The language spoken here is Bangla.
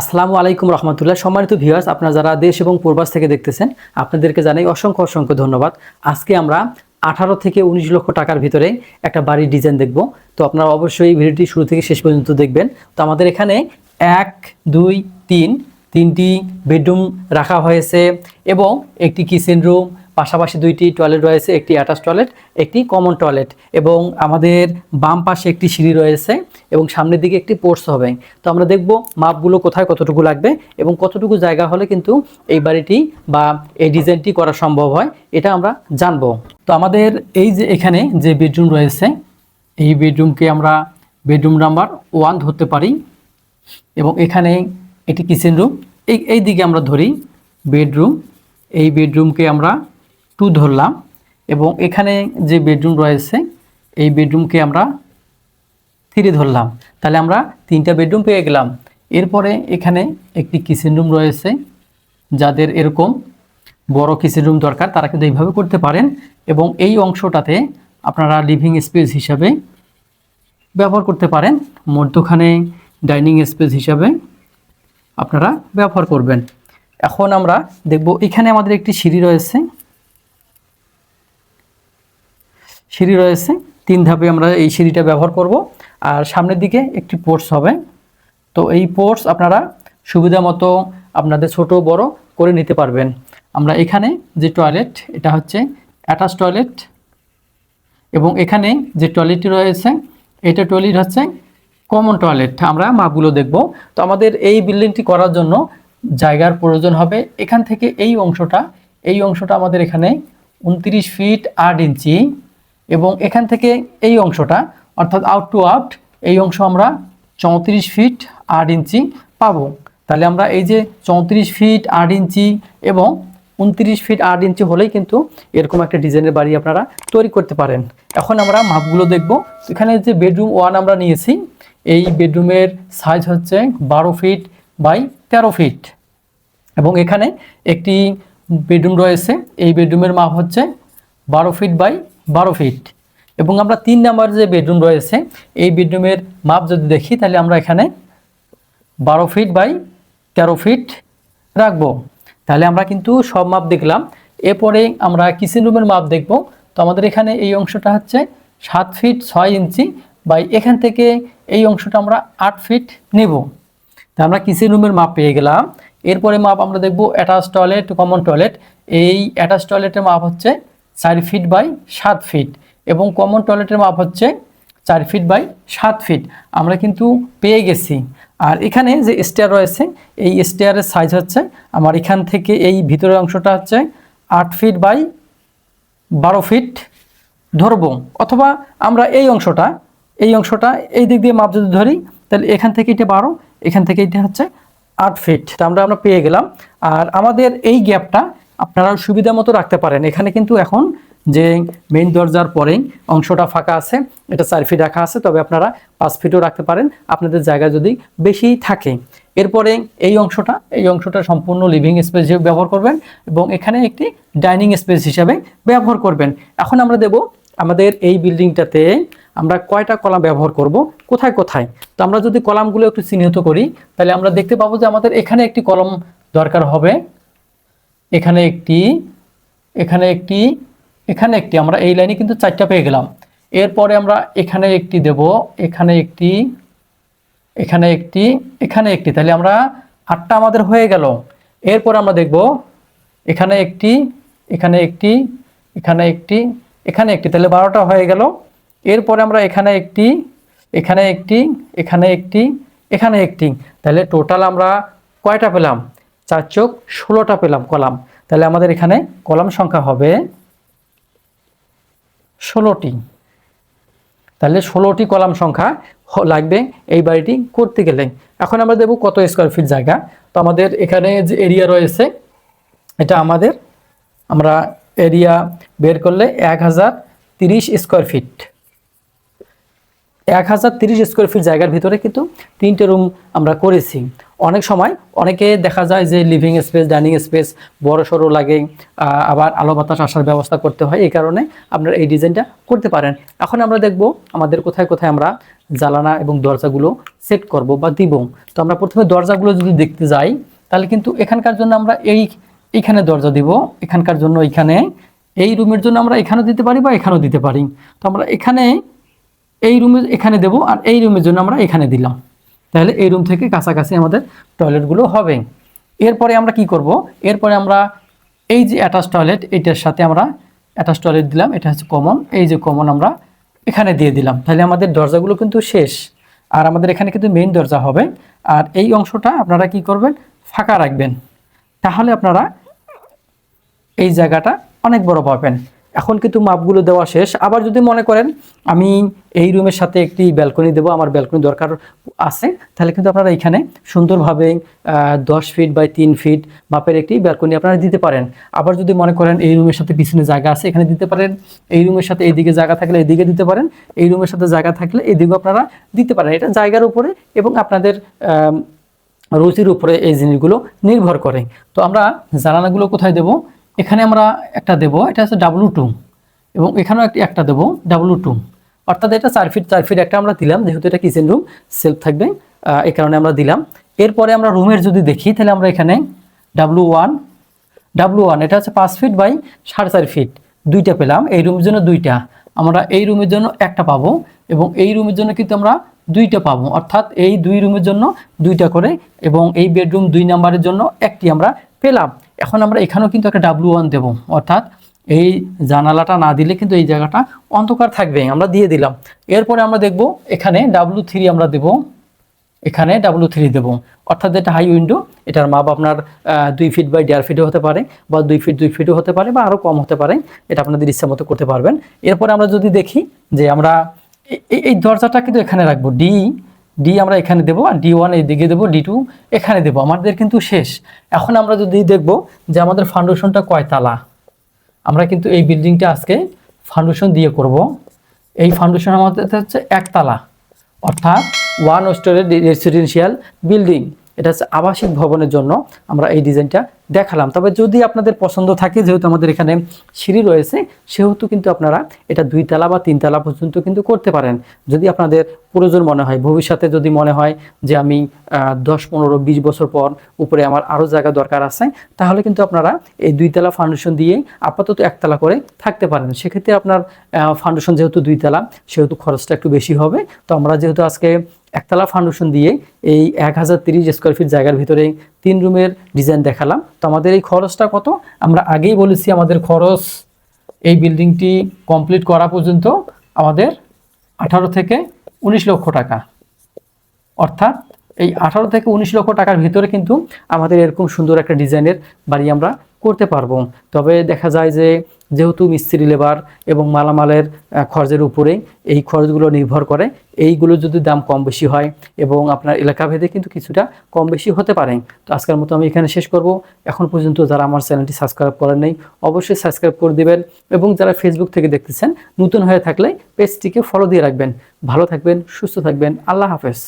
আসসালামু আলাইকুম রহমতুল্লাহ। সম্মানিত ভিউয়ার্স আপনারা যারা দেশ এবং পূর্বাস থেকে দেখতেছেন, আপনাদেরকে জানাই অসংখ্য অসংখ্য ধন্যবাদ। আজকে আমরা আঠারো থেকে উনিশ লক্ষ টাকার ভিতরে একটা বাড়ির ডিজাইন দেখব। তো আপনারা অবশ্যই ভিডিওটি শুরু থেকে শেষ পর্যন্ত দেখবেন। তো আমাদের এখানে এক, দুই, তিন, তিনটি বেডরুম রাখা হয়েছে এবং একটি কিচেন রুম পাশাপাশি দুইটি টয়লেট রয়েছে, একটি অ্যাটাচ টয়লেট একটি কমন টয়লেট এবং আমাদের বাম পাশে একটি সিঁড়ি রয়েছে এবং সামনের দিকে একটি পোর্টস হবে। তো আমরা দেখব মাপগুলো কোথায় কতটুকু লাগবে এবং কতটুকু জায়গা হলে কিন্তু এই বাড়িটি বা এই ডিজাইনটি করা সম্ভব হয়, এটা আমরা জানব। তো আমাদের এই যে এখানে যে বেডরুম রয়েছে, এই বেডরুমকে আমরা বেডরুম নাম্বার ওয়ান ধরতে পারি এবং এখানে একটি কিচেন রুম এই এই দিকে আমরা ধরি বেডরুম এই বেডরুমকে আমরা টু ধরলাম এবং এখানে যে বেডরুম রয়েছে, এই বেডরুমকে আমরা থ্রি ধরলাম। তাহলে আমরা তিনটা বেডরুম পেয়ে গেলাম। এরপরে এখানে একটি কিচেন রুম রয়েছে, যাদের এরকম বড় কিচেন রুম দরকার, তারা কিন্তু এইভাবে করতে পারেন এবং এই অংশটাতে আপনারা লিভিং স্পেস হিসাবে ব্যবহার করতে পারেন। মধ্যখানে ডাইনিং স্পেস হিসাবে আপনারা ব্যবহার করবেন। এখন আমরা দেখব এখানে আমাদের একটি সিঁড়ি রয়েছে। সিঁড়ি রয়েছে, তিন ধাপে আমরা এই সিঁড়িটা ব্যবহার করব। আর সামনের দিকে একটি পোর্টস হবে। তো এই পোর্টস আপনারা সুবিধা মতো আপনাদের ছোট বড় করে নিতে পারবেন। আমরা এখানে যে টয়লেট, এটা হচ্ছে অ্যাটাচ টয়লেট এবং এখানে যে টয়লেটটি রয়েছে, এটা টয়লেট হচ্ছে কমন টয়লেট। আমরা মাপগুলো দেখব। তো আমাদের এই বিল্ডিংটি করার জন্য জায়গার প্রয়োজন হবে। এখান থেকে এই অংশটা এই অংশটা আমাদের এখানে উনত্রিশ ফিট আট ইঞ্চি এবং এখান থেকে এই অংশটা, অর্থাৎ আউট টু আউট এই অংশ আমরা চৌত্রিশ ফিট আট ইঞ্চি পাবো। তাহলে আমরা এই যে চৌত্রিশ ফিট আট ইঞ্চি এবং উনত্রিশ ফিট আট ইঞ্চি হলেই কিন্তু এরকম একটা ডিজাইনের বাড়ি আপনারা তৈরি করতে পারেন। এখন আমরা মাপগুলো দেখব। এখানে যে বেডরুম ওয়ান আমরা নিয়েছি, এই বেডরুমের সাইজ হচ্ছে বারো ফিট বাই তেরো ফিট এবং এখানে একটি বেডরুম রয়েছে, এই বেডরুমের মাপ হচ্ছে বারো ফিট বাই বারো ফিট এবং আমরা তিন নাম্বার যে বেডরুম রয়েছে, এই বেডরুমের মাপ যদি দেখি, তাহলে আমরা এখানে বারো ফিট বাই তেরো ফিট রাখব। তাহলে আমরা কিন্তু সব মাপ দেখলাম। এরপরে আমরা কিচেন রুমের মাপ দেখব। তো আমাদের এখানে এই অংশটা হচ্ছে সাত ফিট ছয় ইঞ্চি বাই এখান থেকে এই অংশটা আমরা আট ফিট নেব। তা আমরা কিচেন রুমের মাপ পেয়ে গেলাম। এরপরে মাপ আমরা দেখব অ্যাটাচ টয়লেট কমন টয়লেট এই অ্যাটাচ টয়লেটের মাপ হচ্ছে চার ফিট বাই সাত ফিট এবং কমন টয়লেটের মাপ হচ্ছে চার ফিট বাই সাত ফিট আমরা কিন্তু পেয়ে গেছি। আর এখানে যে স্টেয়ার রয়েছে, এই স্টেয়ারের সাইজ হচ্ছে আমার এখান থেকে এই ভিতরের অংশটা হচ্ছে আট ফিট বাই বারো ফিট ধরবো। অথবা আমরা এই অংশটা এই অংশটা এই দিক দিয়ে মাপ যদি ধরি, তাহলে এখান থেকে এটা বারো, এখান থেকে এটা হচ্ছে আট ফিট তা আমরা আমরা পেয়ে গেলাম। আর আমাদের এই গ্যাপটা আপনারা সুবিধা মতো রাখতে পারেন। এখানে কিন্তু এখন যে মেইন দরজার পরে অংশটা ফাঁকা আছে, এটা চার ফিট রাখা আছে, তবে আপনারা পাঁচ ফিটও রাখতে পারেন। আপনাদের জায়গা যদি বেশি থাকে। এরপরে এই অংশটা এই অংশটা সম্পূর্ণ লিভিং স্পেস হিসেবে ব্যবহার করবেন এবং এখানে একটি ডাইনিং স্পেস হিসাবে ব্যবহার করবেন। এখন আমরা দেব আমাদের এই বিল্ডিংটাতে আমরা কয়টা কলাম ব্যবহার করব, কোথায় কোথায়? তো আমরা যদি কলামগুলো একটু চিহ্নিত করি, তাহলে আমরা দেখতে পাবো যে আমাদের এখানে একটি কলম দরকার হবে। এখানে একটি এখানে একটি এখানে একটি আমরা এই লাইনে কিন্তু চারটা পেয়ে গেলাম এরপরে আমরা এখানে একটি দেব এখানে একটি এখানে একটি এখানে একটি তাহলে আমরা আটটা আমাদের হয়ে গেল এরপর আমরা দেখব এখানে একটি এখানে একটি এখানে একটি এখানে একটি তাহলে বারোটা হয়ে গেল এরপরে আমরা এখানে একটি এখানে একটি এখানে একটি এখানে একটি তাহলে টোটাল আমরা কয়টা পেলাম চার চোখ ষোলোটা পেলাম কলাম। তাহলে আমাদের এখানে কলাম সংখ্যা হবে ষোলোটি। তাহলে ষোলোটি কলাম সংখ্যা লাগবে এই বাড়িটি করতে গেলে। এখন আমরা দেবো কত স্কোয়ার ফিট জায়গা। তো আমাদের এখানে যে এরিয়া রয়েছে, এটা আমাদের, আমরা এরিয়া বের করলে এক হাজার তিরিশ স্কোয়ার ফিট এক হাজার তিরিশ স্কোয়ার ফিট জায়গার ভিতরে কিন্তু তিনটে রুম আমরা করেছি। অনেক সময় অনেকে দেখা যায় যে লিভিং স্পেস ডাইনিং স্পেস বড় সড়ো লাগে আবার আলো বাতাস আসার ব্যবস্থা করতে হয়, এই কারণে আপনারা এই ডিজাইনটা করতে পারেন। এখন আমরা দেখব আমাদের কোথায় কোথায় আমরা জ্বালানা এবং দরজাগুলো সেট করব বা দিব। তো আমরা প্রথমে দরজাগুলো যদি দেখতে যাই, তাহলে কিন্তু এখানকার জন্য আমরা এই, এইখানে দরজা দিব, এখানকার জন্য এইখানে, এই রুমের জন্য আমরা এখানেও দিতে পারি বা এখানেও দিতে পারি। তো আমরা এখানে এই রুমে, এখানে দেব আর এই রুমের জন্য আমরা এখানে দিলাম। তাহলে এই রুম থেকে কাছাকাছি আমাদের টয়লেটগুলো হবে। এরপরে আমরা কি করব? এরপরে আমরা এই যে অ্যাটাচ টয়লেট এটার সাথে আমরা অ্যাটাচ টয়লেট দিলাম, এটা হচ্ছে কমন এই যে কমন আমরা এখানে দিয়ে দিলাম। তাহলে আমাদের দরজাগুলো কিন্তু শেষ। আর আমাদের এখানে কিন্তু মেইন দরজা হবে। আর এই অংশটা আপনারা কি করবেন? ফাঁকা রাখবেন। তাহলে আপনারা এই জায়গাটা অনেক বড় পাবেন। এখন কিন্তু মাপগুলো দেওয়া শেষ। আবার যদি মনে করেন, আমি এই রুমের সাথে একটি ব্যালকনি দেবো, আমার ব্যালকনি দরকার আছে, তাহলে কিন্তু আপনারা এখানে সুন্দরভাবে দশ ফিট বাই তিন ফিট মাপের একটি ব্যালকনি আপনারা দিতে পারেন। আবার যদি মনে করেন এই রুমের সাথে পিছনে জায়গা আছে, এখানে দিতে পারেন। এই রুমের সাথে এইদিকে জায়গা থাকলে এদিকে দিতে পারেন। এই রুমের সাথে জায়গা থাকলে এদিকেও আপনারা দিতে পারেন। এটা জায়গার উপরে এবং আপনাদের রুচির উপরে এই জিনিসগুলো নির্ভর করে। তো আমরা জানালাগুলো কোথায় দেব? এখানে আমরা একটা দেব, এটা হচ্ছে ডাব্লু টু এবং এখানেও একটি, একটা দেবো ডাব্লু টু অর্থাৎ এটা চার ফিট চার ফিট একটা আমরা দিলাম, যেহেতু এটা কিচেন রুম সেলফ থাকবে এই কারণে আমরা দিলাম। এরপরে আমরা রুমের যদি দেখি, তাহলে আমরা এখানে ডাব্লু ওয়ান ডাব্লু ওয়ান এটা হচ্ছে পাঁচ ফিট বাই সাড়ে চার ফিট দুইটা পেলাম, এই রুমের জন্য দুইটা। আমরা এই রুমের জন্য একটা পাবো এবং এই রুমের জন্য কিন্তু আমরা দুইটা পাবো, অর্থাৎ এই দুই রুমের জন্য দুইটা করে এবং এই বেডরুম দুই নাম্বারের জন্য একটি আমরা পেলাম। এখন আমরা এখানেও কিন্তু একটা ডাব্লু ওয়ান দেবো, অর্থাৎ এই জানালাটা না দিলে কিন্তু এই জায়গাটা অন্ধকার থাকবে, আমরা দিয়ে দিলাম। এরপরে আমরা দেখব এখানে ডাব্লু থ্রি আমরা দেবো, এখানে ডাব্লু থ্রি দেবো। অর্থাৎ এটা হাই উইন্ডো এটার মাপ আপনার দুই ফিট বাই দেড় ফিটও হতে পারে, বা দুই ফিট দুই ফিটও হতে পারে, বা আরও কম হতে পারে, এটা আপনাদের ইচ্ছা মতো করতে পারবেন। এরপরে আমরা যদি দেখি যে আমরা এই দরজাটা কিন্তু এখানে রাখব ডি ডি আমরা এখানে দেবো আর ডি ওয়ান এইদিকে দেবো ডি টু এখানে দেবো। আমাদের কিন্তু শেষ। এখন আমরা যদি দেখব যে আমাদের ফাউন্ডেশনটা কয়তালা আমরা কিন্তু এই বিল্ডিংটা আজকে ফাউন্ডেশন দিয়ে করব। এই ফাউন্ডেশন আমাদের হচ্ছে একতলা অর্থাৎ ওয়ান স্টোরের রেসিডেন্সিয়াল বিল্ডিং এটা হচ্ছে আবাসিক ভবনের জন্য আমরা এই ডিজাইনটা দেখালাম। তবে যদি আপনাদের পছন্দ থাকে, যেহেতু আমাদের এখানে সিঁড়ি রয়েছে, সেহেতু কিন্তু আপনারা এটা দুই তালা বা তিন তালা পর্যন্ত কিন্তু করতে পারেন। যদি আপনাদের প্রয়োজন মনে হয়, ভবিষ্যতে যদি মনে হয় যে আমি দশ, পনেরো, বিশ বছর পর উপরে আমার আরও জায়গা দরকার আছে, তাহলে কিন্তু আপনারা এই দুই দুইতলা ফাউন্ডেশন দিয়ে আপাতত একতলা করে থাকতে পারেন। সেক্ষেত্রে আপনার ফাউন্ডেশন যেহেতু দুই দুইতলা সেহেতু খরচটা একটু বেশি হবে। তো আমরা যেহেতু আজকে একতলা ফাউন্ডেশন দিয়ে এই এক হাজার তিরিশ স্কোয়ার ফিট জায়গার ভিতরে তিন রুমের ডিজাইন দেখালাম। তো আমাদের এই খরচটা কত? আমরা আগেই বলেছি আমাদের খরচ এই বিল্ডিংটি কমপ্লিট করা পর্যন্ত আমাদের আঠারো থেকে উনিশ লক্ষ টাকা। অর্থাৎ এই আঠারো থেকে উনিশ লক্ষ টাকার ভিতরে কিন্তু আমাদের এরকম সুন্দর একটা ডিজাইনের বাড়ি আমরা করতে পারব। তবে দেখা যায় যে, যেহেতু মিস্ত্রি লেবার এবং মালামালের খরচের উপরে এই খরচগুলো নির্ভর করে, এইগুলো যদি দাম কম বেশি হয় এবং আপনার এলাকা ভেদে কিন্তু কিছুটা কম বেশি হতে পারে। তো আজকের মতো আমি এখানে শেষ করব। এখন পর্যন্ত যারা আমার চ্যানেলটি সাবস্ক্রাইব করেন নেই, অবশ্যই সাবস্ক্রাইব করে দিবেন এবং যারা ফেসবুক থেকে দেখতেছেন, নতুন হয়ে থাকলে পেজটিকে ফলো দিয়ে রাখবেন। ভালো থাকবেন, সুস্থ থাকবেন, আল্লাহ হাফেজ।